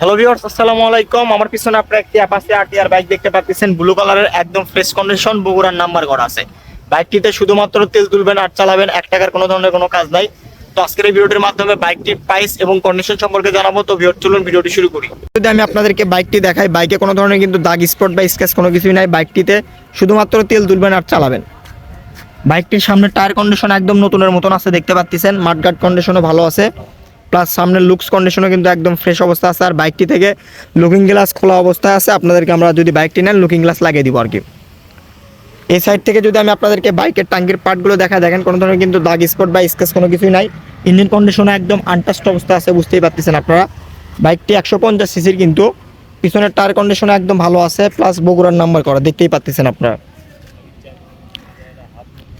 Hello viewers আসসালামু আলাইকুম। আমার পিছনে আপনারা একটি অ্যাপাসি আরটিআর বাইক দেখতে পাচ্ছেন। ব্লু কালারের একদম ফ্রেশ কন্ডিশন বগুড়ার নাম্বার করা আছে। বাইকটিতে শুধুমাত্র তেল তুলবেন আর চালাবেন এক টাকার কোনো ধরনের কোনো কাজ নাই। তো আজকের এই ভিডিওটির মাধ্যমে বাইকটির প্রাইস এবং কন্ডিশন সম্পর্কে জানাব। তো ভিউয়ার চলুন ভিডিওটি শুরু করি। যদি আমি আপনাদেরকে বাইকটি দেখাই বাইকে কোনো ধরনের কিন্তু দাগ স্পট বা স্কেচ কোনো কিছুই নাই। বাইকটিতে শুধুমাত্র তেল তুলবেন আর চালাবেন। বাইকটির সামনে টায়ার কন্ডিশন একদম নতুনের মতন আছে, দেখতে পাচ্ছেন। মাঠগার্ড কন্ডিশনও ভালো আছে। প্লাস সামনের লুকস কন্ডিশনও কিন্তু একদম ফ্রেশ অবস্থা আছে। আর বাইকটি থেকে লুকিং গ্লাস খোলা অবস্থায় আছে। আপনাদেরকে আমরা যদি বাইকটি নেন লুকিং গ্লাস লাগিয়ে দিব আর কি। এই সাইড থেকে যদি আমি আপনাদেরকে বাইকের টাঙ্কির পার্টগুলো দেখা দেখেন কোনো ধরনের কিন্তু দাগ স্পট বা স্কেচ কোনো কিছুই নাই। ইঞ্জিন কন্ডিশনও একদম আনটাস্ট অবস্থা আছে, বুঝতেই পারতেছেন আপনারা। বাইকটি একশো পঞ্চাশ সিসির কিন্তু। পিছনের টায়ার কন্ডিশন একদম ভালো আছে প্লাস বগুড়ার নাম্বার করা, দেখতেই পাচ্ছেন আপনারা।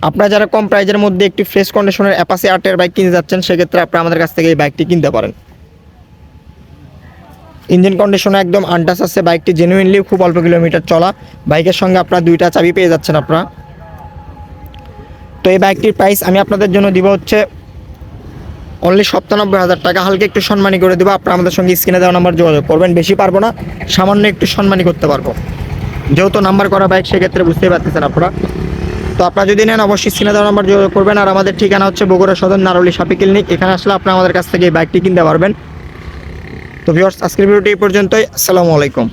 আপনারা যারা কম প্রাইজের মধ্যে একটি ফ্রেশ কন্ডিশনের অ্যাপাসি আর্টের বাইক কিনতে যাচ্ছেন, সেক্ষেত্রে আপনারা আমাদের কাছ থেকে এই বাইকটি কিনতে পারেন। ইঞ্জিন কন্ডিশনে একদম আন্ডাস আছে বাইকটি জেনুইনলি খুব অল্প কিলোমিটার চলা। বাইকের সঙ্গে আপনারা দুইটা চাবি পেয়ে যাচ্ছেন আপনারা। তো এই বাইকটির প্রাইস আমি আপনাদের জন্য দিব হচ্ছে অনলি সপ্তানব্বই হাজার টাকা। হালকা একটু সম্মানী করে দেবো, আপনারা আমাদের সঙ্গে স্ক্রিনে দেওয়া নাম্বার যোগাযোগ করবেন। বেশি পারব না, সামান্য একটু সম্মানী করতে পারব। যেহেতু নাম্বার করা বাইক সেক্ষেত্রে বুঝতেই পারতেছেন আপনারা। তো আপনারা যদি নেন, অবশ্যই স্ক্রিনে দেওয়া নাম্বার যোগাযোগ করবেন। আর আমাদের ঠিকানা হচ্ছে বগুড়া সদর নারলি সাপি ক্লিনিক। এখানে আসলে আপনারা আমাদের কাছ থেকে এই বাইকটি কিনতে পারবেন। তো ভিউয়ার্স আজকের ভিডিওটি এই পর্যন্তই। আসসালামু আলাইকুম।